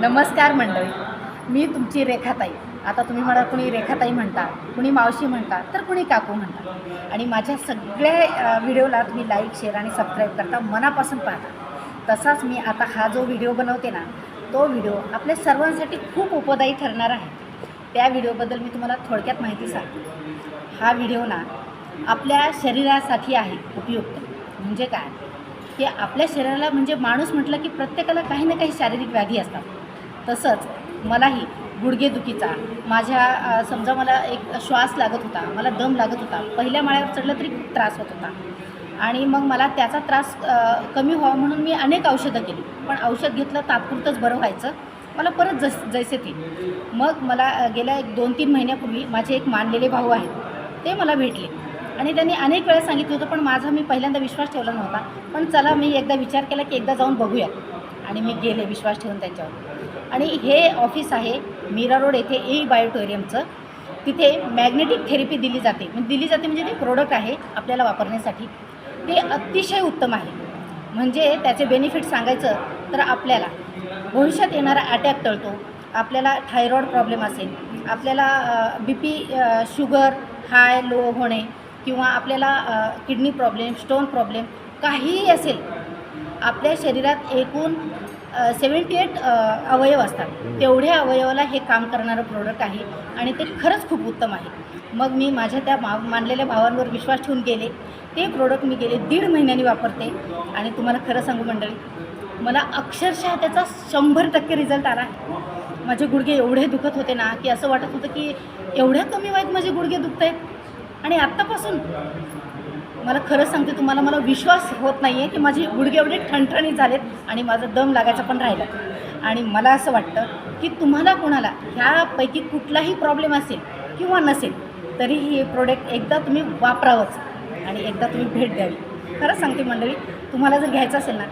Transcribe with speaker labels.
Speaker 1: नमस्कार मंडळी. मी तुमची रेखाताई. आता तुम्ही मला कुणी रेखाताई म्हणता कुणी मावशी म्हणता तर कुणी काकू म्हणता. आणि माझ्या सगळ्या व्हिडिओला तुम्ही लाईक शेअर आणि सबस्क्राईब करता मनापासून पाहता. तसाच मी आता हा जो व्हिडिओ बनवते ना तो व्हिडिओ आपल्या सर्वांसाठी खूप उपदायी ठरणार आहे. त्या व्हिडिओबद्दल मी तुम्हाला थोडक्यात माहिती सांगते. हा व्हिडिओ ना आपल्या शरीरासाठी आहे उपयुक्त. म्हणजे काय? की आपल्या शरीराला म्हणजे माणूस म्हटलं की प्रत्येकाला काही ना काही शारीरिक व्याधी असतात. तसंच मलाही गुडघेदुखीचा माझ्या समजा मला एक श्वास लागत होता मला दम लागत होता पहिल्या माळ्यावर चढलं तरी खूप त्रास होत होता. आणि मग मला त्याचा त्रास कमी व्हावा म्हणून मी अनेक औषधं केली. पण औषध घेतलं तात्पुरतंच बरं व्हायचं. मला परत जस जैसे ते. मग मला गेल्या एक दोन तीन महिन्यापूर्वी माझे एक मानलेले भाऊ आहेत ते मला भेटले. आणि त्यांनी अनेक वेळा सांगितलं होतं पण माझा मी पहिल्यांदा विश्वास ठेवला नव्हता. पण चला मी एकदा विचार केला की एकदा जाऊन बघूया. आणि मी गेले विश्वास ठेवून त्यांच्यावर. आणि हे ऑफिस आहे मीरा रोड येथे ए बायोटोरियमचं. तिथे मॅग्नेटिक थेरपी दिली जाते. म्हणजे दिली जाते म्हणजे ते प्रोडक्ट आहे आपल्याला वापरण्यासाठी. ते अतिशय उत्तम आहे. म्हणजे त्याचे बेनिफिट सांगायचं तर आपल्याला भविष्यात येणारा अटॅक टळतो. आपल्याला थायरॉईड प्रॉब्लेम असेल. आपल्याला B P sugar high low होणे किंवा आपल्याला किडनी प्रॉब्लेम स्टोन प्रॉब्लेम काहीही असेल आपल्या शरीरात एकूण सेवन्टी एट अवयव असतात. तेवढ्या अवयवाला हे काम करणारं प्रोडक्ट आहे आणि ते खरंच खूप उत्तम आहे. मग मी माझ्या त्या मा मानलेल्या भावांवर विश्वास ठेवून गेले. ते प्रोडक्ट मी गेले दीड महिन्यांनी वापरते आणि तुम्हाला खरं सांगू मंडळी मला अक्षरशः त्याचा शंभर टक्के रिझल्ट आला. माझे गुडघे एवढे दुखत होते ना की असं वाटत होतं की एवढ्या कमी वयात माझे गुडघे दुखत आहेत आणि आत्तापासून मला खरं सांगते तुम्हाला मला विश्वास होत नाही आहे की माझे गुडघे एवढे ठणठणी झालेत आणि माझं दम लागायचा पण राहिला. आणि मला असं वाटतं की तुम्हाला कोणाला ह्यापैकी कुठलाही प्रॉब्लेम असेल किंवा नसेल तरी हे प्रोडक्ट एकदा तुम्ही वापरावंच आणि एकदा तुम्ही भेट द्यावी. खरंच सांगते मंडळी तुम्हाला जर घ्यायचं असेल ना